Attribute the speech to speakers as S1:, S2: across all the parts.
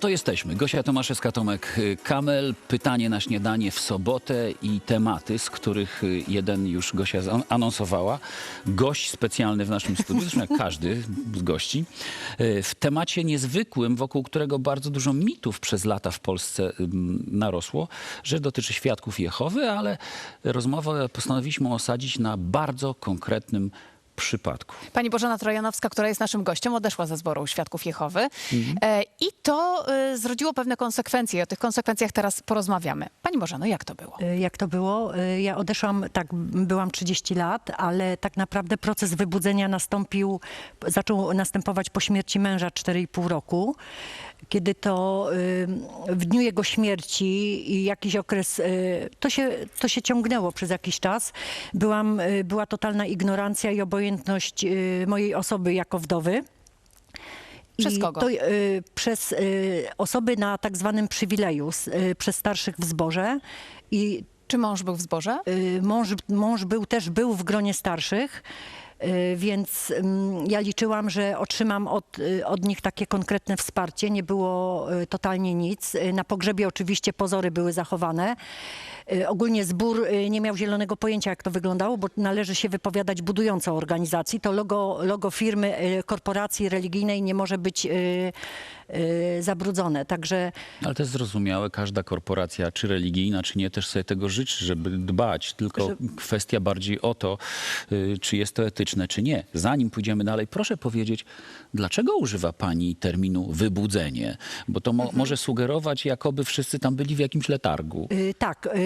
S1: To jesteśmy. Gosia Tomaszewska-Tomek y, Kamel. Pytanie na śniadanie w sobotę i tematy, z których y, jeden już Gosia anonsowała. Gość specjalny w naszym studiu, zresztą jak każdy z gości. Y, W temacie niezwykłym, wokół którego bardzo dużo mitów przez lata w Polsce narosło, że dotyczy świadków Jehowy, ale rozmowę postanowiliśmy osadzić na bardzo konkretnym przypadku.
S2: Pani Bożena Trojanowska, która jest naszym gościem, odeszła ze zboru Świadków Jehowy.
S1: Mhm.
S2: E, I to e, zrodziło pewne konsekwencje. O tych konsekwencjach teraz porozmawiamy. Pani Bożeno, jak to było?
S3: Y, Jak to było? Ja odeszłam, tak, byłam 30 lat, ale tak naprawdę proces wybudzenia nastąpił, zaczął następować po śmierci męża 4,5 roku. Kiedy to w dniu jego śmierci i jakiś okres, y, to się, to się ciągnęło przez jakiś czas. Byłam, y, była totalna ignorancja i obojętność y, mojej osoby jako wdowy.
S2: Przez kogo?
S3: To, y, przez y, osoby na tak zwanym przywileju, y, przez starszych w zborze. I
S2: Czy mąż był w zborze?
S3: mąż, mąż był też był w gronie starszych. Y, Więc ym, ja liczyłam, że otrzymam od, y, od nich takie konkretne wsparcie. Nie było y, totalnie nic. Na pogrzebie oczywiście pozory były zachowane. Ogólnie zbór nie miał zielonego pojęcia, jak to wyglądało, bo należy się wypowiadać budująco organizacji. To logo, logo firmy, korporacji religijnej nie może być zabrudzone. Także
S1: Ale to jest zrozumiałe, każda korporacja, czy religijna, czy nie, też sobie tego życzy, żeby dbać. Tylko
S3: Że-
S1: kwestia bardziej o to, czy jest to etyczne, czy nie. Zanim pójdziemy dalej, proszę powiedzieć, dlaczego używa pani terminu wybudzenie? Bo to mo-
S3: Mhm.
S1: może sugerować, jakoby wszyscy tam byli w jakimś letargu.
S3: Y, Tak, y,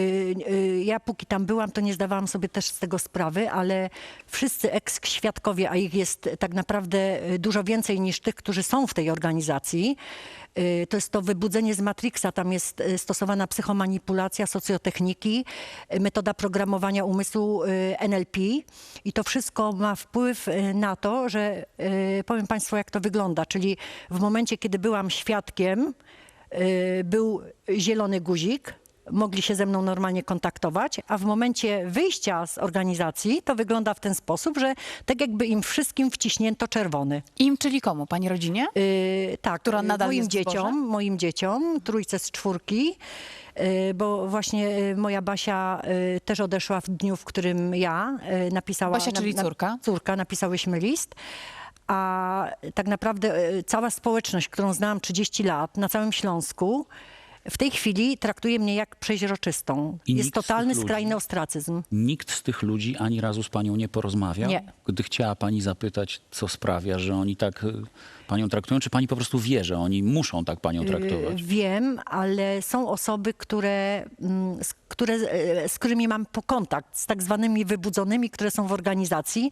S3: y, ja póki tam byłam, to nie zdawałam sobie też z tego sprawy, ale wszyscy eks-świadkowie, a ich jest tak naprawdę dużo więcej niż tych, którzy są w tej organizacji, to jest to wybudzenie z Matrixa, tam jest stosowana psychomanipulacja, socjotechniki, metoda programowania umysłu NLP i to wszystko ma wpływ y, na to, że y, powiem Państwu, jak to wygląda, czyli w momencie, kiedy byłam świadkiem, y, był zielony guzik, mogli się ze mną normalnie kontaktować, a w momencie wyjścia z organizacji to wygląda w ten sposób, że tak jakby im wszystkim wciśnięto czerwony.
S2: Im, czyli komu? Pani rodzinie?
S3: Yy, tak,
S2: Która
S3: yy,
S2: nadal
S3: moim
S2: jest
S3: dzieciom, moim dzieciom, trójce z czwórki, yy, bo właśnie yy, moja Basia też odeszła w dniu, w którym ja napisała...
S2: Basia, czyli córka?
S3: Córka, napisałyśmy list. A tak naprawdę cała społeczność, którą znałam 30 lat na całym Śląsku, w tej chwili traktuje mnie jak przeźroczystą.
S1: I
S3: Jest
S1: nikt z tych
S3: totalny,
S1: ludzi-
S3: skrajny ostracyzm.
S1: Nikt z tych ludzi ani razu z panią nie porozmawiał?
S3: Nie.
S1: Gdy chciała pani zapytać, co sprawia, że oni tak y, panią traktują, czy pani po prostu wie, że oni muszą tak panią traktować?
S3: Y, Wiem, ale są osoby, które, mm, z, które, e, z którymi mam po kontakt, z tak zwanymi wybudzonymi, które są w organizacji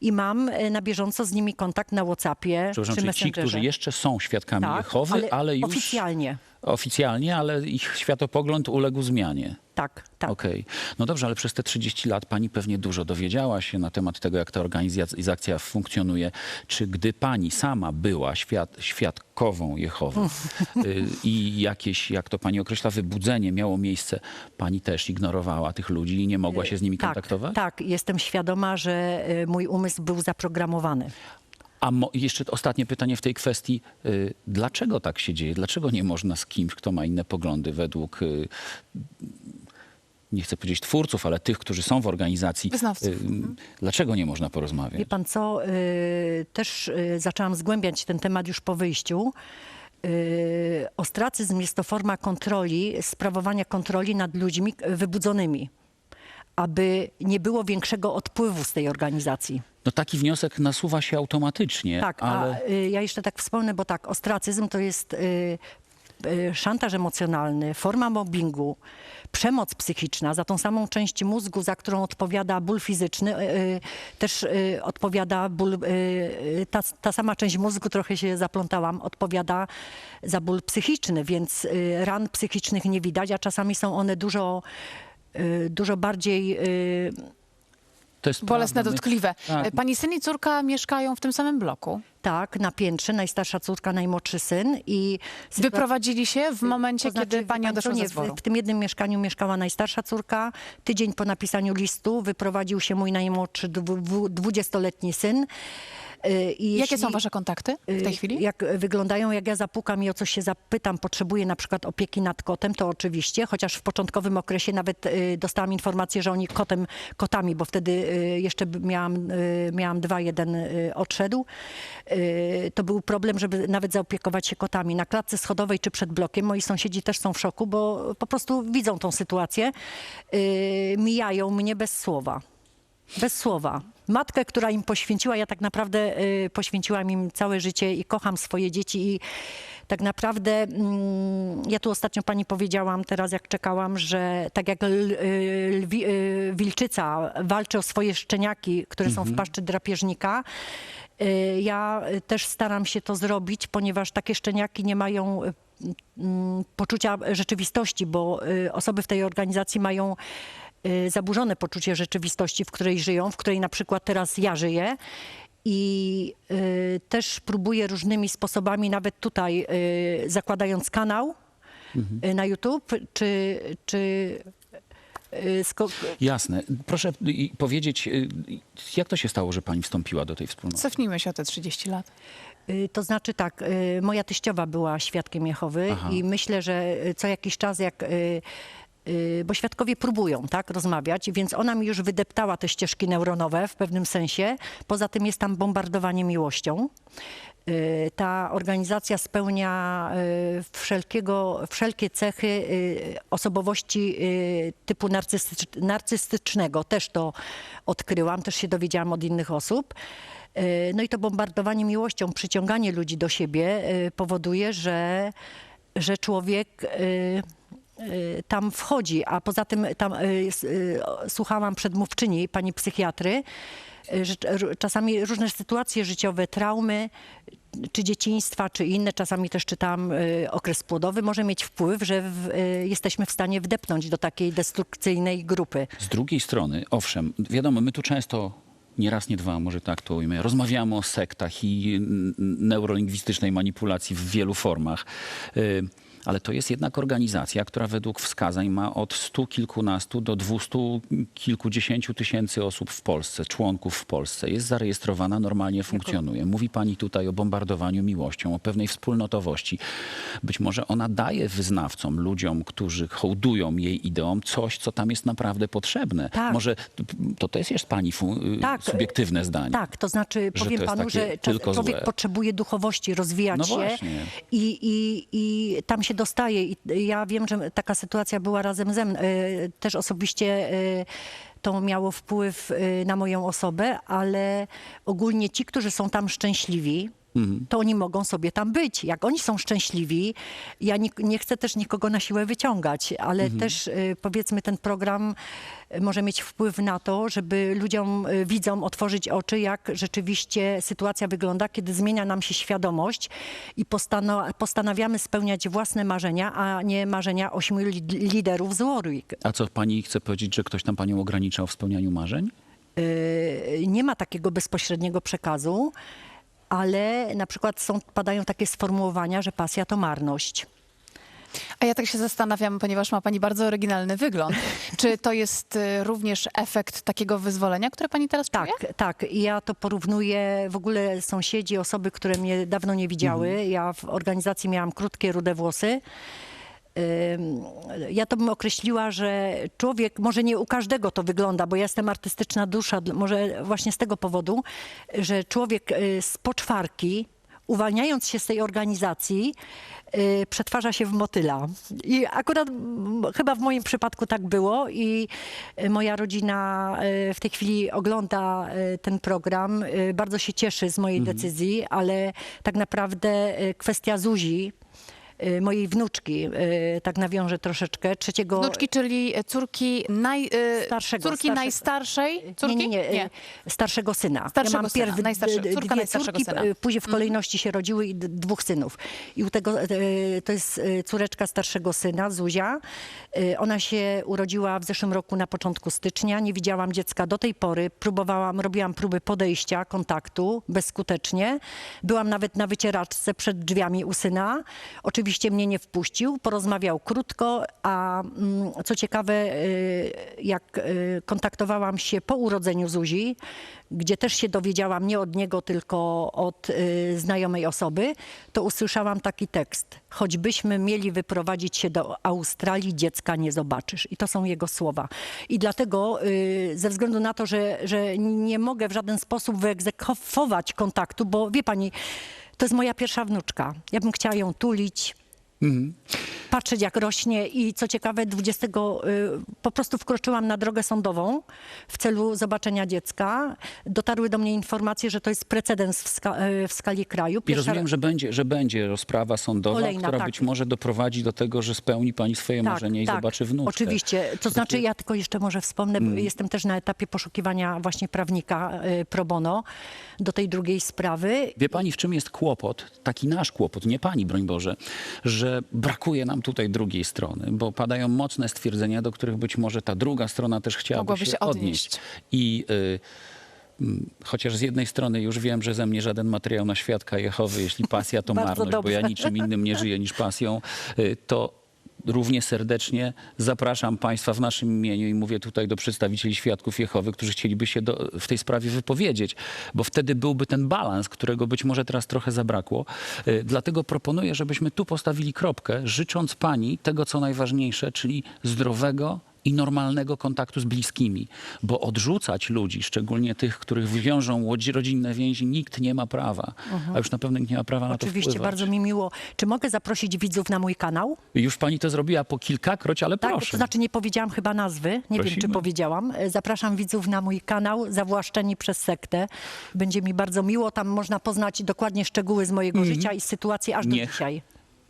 S3: i mam e, na bieżąco z nimi kontakt na Whatsappie
S1: Przepraszam,
S3: czy
S1: czyli ci,
S3: Messengerze.
S1: którzy jeszcze są świadkami
S3: tak,
S1: Jehowy, ale,
S3: ale,
S1: już
S3: oficjalnie.
S1: Oficjalnie, ale ich światopogląd uległ zmianie.
S3: Tak, tak.
S1: Okej. No dobrze, ale przez te 30 lat pani pewnie dużo dowiedziała się na temat tego, jak ta organizacja funkcjonuje. Czy gdy pani sama była świad świadkową Jehowy y, i jakieś, jak to pani określa, wybudzenie miało miejsce, pani też ignorowała tych ludzi i nie mogła się z nimi
S3: tak,
S1: kontaktować?
S3: tak, jestem świadoma, że e, mój umysł był zaprogramowany.
S1: A mo- jeszcze ostatnie pytanie w tej kwestii. Y, Dlaczego tak się dzieje? Dlaczego nie można z kimś, kto ma inne poglądy według, y, nie chcę powiedzieć twórców, ale tych, którzy są w organizacji,
S2: Wyznawców.
S1: y, dlaczego nie można porozmawiać?
S3: Wie pan co, y, też y, zaczęłam zgłębiać ten temat już po wyjściu. Y, ostracyzm jest to forma kontroli, sprawowania kontroli nad ludźmi y, wybudzonymi, aby nie było większego odpływu z tej organizacji.
S1: No taki wniosek nasuwa się automatycznie,
S3: Tak,
S1: ale
S3: a y, ja jeszcze tak wspomnę, bo tak, ostracyzm to jest y, y, szantaż emocjonalny, forma mobbingu, przemoc psychiczna, za tą samą część mózgu, za którą odpowiada ból fizyczny, y, też y, odpowiada ból, y, ta, ta sama część mózgu, trochę się zaplątałam, odpowiada za ból psychiczny, więc y, ran psychicznych nie widać, a czasami są one dużo, y, dużo bardziej... y,
S1: to jest
S2: Bolesne,
S1: prawda. My-
S2: dotkliwe.
S1: tak.
S2: E, Pani syn i córka mieszkają w tym samym bloku.
S3: Tak, na piętrze, najstarsza córka, najmłodszy syn i...
S2: Wyprowadzili się w momencie,
S3: To znaczy,
S2: kiedy pani odeszła
S3: nie,
S2: ze zboru.
S3: W, w tym jednym mieszkaniu mieszkała najstarsza córka. Tydzień po napisaniu listu wyprowadził się mój najmłodszy dwu- dwu- dwudziestoletni syn. Y, i
S2: Jakie są wasze kontakty w tej
S3: Y,
S2: chwili?
S3: Jak wyglądają, jak ja zapukam i o coś się zapytam, potrzebuję na przykład opieki nad kotem, to oczywiście, chociaż w początkowym okresie nawet y, dostałam informację, że oni kotem, kotami, bo wtedy jeszcze miałam, miałam dwa, jeden odszedł. To był problem, żeby nawet zaopiekować się kotami. Na klatce schodowej czy przed blokiem moi sąsiedzi też są w szoku, bo po prostu widzą tą sytuację. Mijają mnie bez słowa. Bez słowa. Matkę, która im poświęciła, ja tak naprawdę y, poświęciłam im całe życie i kocham swoje dzieci i tak naprawdę mm, ja tu ostatnio pani powiedziałam, teraz jak czekałam, że tak jak l, y, lwi, y, wilczyca walczy o swoje szczeniaki, które są w paszczy drapieżnika, y, ja też staram się to zrobić, ponieważ takie szczeniaki nie mają y, mm, poczucia rzeczywistości, bo y, osoby w tej organizacji mają zaburzone poczucie rzeczywistości, w której żyją, w której na przykład teraz ja żyję. I y, też próbuję różnymi sposobami, nawet tutaj y, zakładając kanał y, na YouTube, czy, czy y,
S1: Jasne. Proszę y, powiedzieć, y, jak to się stało, że pani wstąpiła do tej wspólnoty?
S2: Cofnijmy się o te 30 lat.
S3: Y, To znaczy tak, y, moja teściowa była świadkiem Jehowy
S1: Aha.
S3: i myślę, że y, co jakiś czas jak... y, Bo świadkowie próbują tak rozmawiać, więc ona mi już wydeptała te ścieżki neuronowe w pewnym sensie. Poza tym jest tam bombardowanie miłością. Y, Ta organizacja spełnia y, wszelkiego, wszelkie cechy osobowości typu narcystycz- narcystycznego. Też to odkryłam, też się dowiedziałam od innych osób. No i to bombardowanie miłością, przyciąganie ludzi do siebie powoduje, że, że człowiek tam wchodzi, a poza tym tam y, y, słuchałam przedmówczyni, pani psychiatry, y, że czasami różne sytuacje życiowe, traumy, czy dzieciństwa, czy inne, czasami też czytałam y, okres płodowy, może mieć wpływ, że w, y, jesteśmy w stanie wdepnąć do takiej destrukcyjnej grupy.
S1: Z drugiej strony, owszem, wiadomo, my tu często, nie raz, nie dwa, może tak to ujmę, rozmawiamy o sektach i neurolingwistycznej manipulacji w wielu formach. Y, Ale to jest jednak organizacja, która według wskazań ma od stu kilkunastu do dwustu kilkudziesięciu tysięcy osób w Polsce, członków w Polsce. Jest zarejestrowana, normalnie funkcjonuje. Mówi pani tutaj o bombardowaniu miłością, o pewnej wspólnotowości. Być może ona daje wyznawcom, ludziom, którzy hołdują jej ideom, coś, co tam jest naprawdę potrzebne.
S3: Tak.
S1: Może to też jest pani fu- y,
S3: Tak.
S1: subiektywne zdanie.
S3: Tak, to znaczy
S1: Że
S3: powiem
S1: to
S3: panu, że człowiek
S1: złe.
S3: potrzebuje duchowości, rozwijać
S1: No
S3: się i, i, i tam się dostaje. I ja wiem, że taka sytuacja była razem ze mną. Y, Też osobiście y, to miało wpływ y, na moją osobę, ale ogólnie ci, którzy są tam szczęśliwi. To oni mogą sobie tam być. Jak oni są szczęśliwi, ja nie, nie chcę też nikogo na siłę wyciągać, ale
S1: Mhm.
S3: też y, powiedzmy ten program y, może mieć wpływ na to, żeby ludziom, y, widzom otworzyć oczy, jak rzeczywiście sytuacja wygląda, kiedy zmienia nam się świadomość i postano, postanawiamy spełniać własne marzenia, a nie marzenia ośmiu li, liderów z Warwick.
S1: A co pani chce powiedzieć, że ktoś tam panią ograniczał w spełnianiu marzeń?
S3: Y, nie ma takiego bezpośredniego przekazu, ale na przykład są, padają takie sformułowania, że pasja to marność.
S2: A ja tak się zastanawiam, ponieważ ma pani bardzo oryginalny wygląd. Czy to jest y, również efekt takiego wyzwolenia, które pani teraz
S3: Tak,
S2: czuje?
S3: tak. I ja to porównuję, w ogóle sąsiedzi, osoby, które mnie dawno nie widziały. Ja w organizacji miałam krótkie, rude włosy. Ja to bym określiła, że człowiek, może nie u każdego to wygląda, bo ja jestem artystyczna dusza, może właśnie z tego powodu, że człowiek y, z poczwarki, uwalniając się z tej organizacji, y, przetwarza się w motyla. I akurat chyba w moim przypadku tak było i y, moja rodzina w tej chwili ogląda ten program. Bardzo się cieszy z mojej decyzji, ale tak naprawdę kwestia Zuzi, mojej wnuczki, y, tak nawiążę troszeczkę, trzeciego...
S2: Wnuczki, czyli córki, naj, y,
S3: Starszego,
S2: córki
S3: starsze-
S2: najstarszej córki?
S3: Nie, nie, nie, y, starszego syna.
S2: Starszego
S3: ja mam
S2: syna,
S3: pierw
S2: najstarsze- córka
S3: dwie
S2: najstarszego
S3: córki,
S2: syna. Mhm.
S3: y, później w kolejności się rodziły i dwóch synów. I u tego, y, to jest y, córeczka starszego syna, Zuzia. Y, Ona się urodziła w zeszłym roku na początku stycznia. Nie widziałam dziecka do tej pory. Próbowałam, robiłam próby podejścia, kontaktu, bezskutecznie. Byłam nawet na wycieraczce przed drzwiami u syna. Oczywiście Oczywiście mnie nie wpuścił, porozmawiał krótko, a mm, co ciekawe, y, jak y, kontaktowałam się po urodzeniu Zuzi, gdzie też się dowiedziałam nie od niego, tylko od y, znajomej osoby, to usłyszałam taki tekst. Choćbyśmy mieli wyprowadzić się do Australii, dziecka nie zobaczysz. I to są jego słowa. I dlatego ze względu na to, że, że nie mogę w żaden sposób wyegzekwować kontaktu, bo wie pani, to jest moja pierwsza wnuczka. Ja bym chciała ją tulić, patrzeć jak rośnie i co ciekawe 20 y, po prostu wkroczyłam na drogę sądową w celu zobaczenia dziecka. Dotarły do mnie informacje, że to jest precedens w, ska, y, w skali kraju.
S1: I
S3: Pierwsza-
S1: rozumiem, że będzie, że będzie rozprawa sądowa,
S3: Kolejna,
S1: która
S3: tak.
S1: być może doprowadzi do tego, że spełni pani swoje marzenie i zobaczy wnuczkę.
S3: Oczywiście. To znaczy ja tylko jeszcze może wspomnę,
S1: Mm.
S3: bo jestem też na etapie poszukiwania właśnie prawnika y, pro bono do tej drugiej sprawy.
S1: Wie pani, w czym jest kłopot? Taki nasz kłopot, nie pani, broń Boże, że brakuje nam tutaj drugiej strony, bo padają mocne stwierdzenia, do których być może ta druga strona też chciałaby
S2: Mogłaby
S1: się odnieść.
S2: odnieść.
S1: I y, mm, chociaż z jednej strony już wiem, że ze mnie żaden materiał na świadka Jehowy, jeśli pasja to marność, bo ja niczym innym nie żyję niż pasją, y, to równie serdecznie zapraszam Państwa w naszym imieniu i mówię tutaj do przedstawicieli Świadków Jehowy, którzy chcieliby się do, w tej sprawie wypowiedzieć, bo wtedy byłby ten balans, którego być może teraz trochę zabrakło. Y, Dlatego proponuję, żebyśmy tu postawili kropkę, życząc Pani tego, co najważniejsze, czyli zdrowego i normalnego kontaktu z bliskimi, bo odrzucać ludzi, szczególnie tych, których wiążą łodzi- rodzinne więzi, nikt nie ma prawa, a już na pewno nikt nie ma prawa na to
S3: Oczywiście, bardzo mi miło. Czy mogę zaprosić widzów na mój kanał?
S1: Już pani to zrobiła po kilkakroć, ale
S3: Tak,
S1: proszę.
S3: to znaczy nie powiedziałam chyba nazwy, nie wiem
S1: Prosimy.
S3: czy powiedziałam. E, Zapraszam widzów na mój kanał Zawłaszczeni przez sektę. Będzie mi bardzo miło, tam można poznać dokładnie szczegóły z mojego życia i sytuacji aż do
S1: Niech
S3: dzisiaj.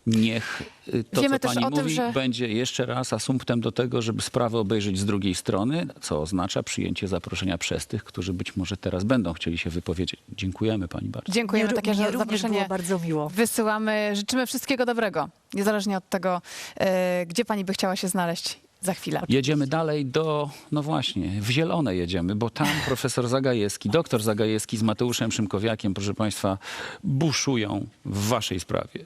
S1: Niech y, to,
S2: Wiemy
S1: co pani
S2: tym,
S1: mówi,
S2: że-
S1: będzie jeszcze raz asumptem do tego, żeby sprawę obejrzeć z drugiej strony, co oznacza przyjęcie zaproszenia przez tych, którzy być może teraz będą chcieli się wypowiedzieć. Dziękujemy pani bardzo.
S2: Dziękujemy. Takie że zaproszenie
S3: było bardzo miło.
S2: wysyłamy. Życzymy wszystkiego dobrego, niezależnie od tego, e, gdzie pani by chciała się znaleźć za chwilę.
S1: Jedziemy dalej do, no właśnie, w Zielone jedziemy, bo tam profesor Zagajewski, doktor Zagajewski z Mateuszem Szymkowiakiem, proszę państwa, buszują w waszej sprawie.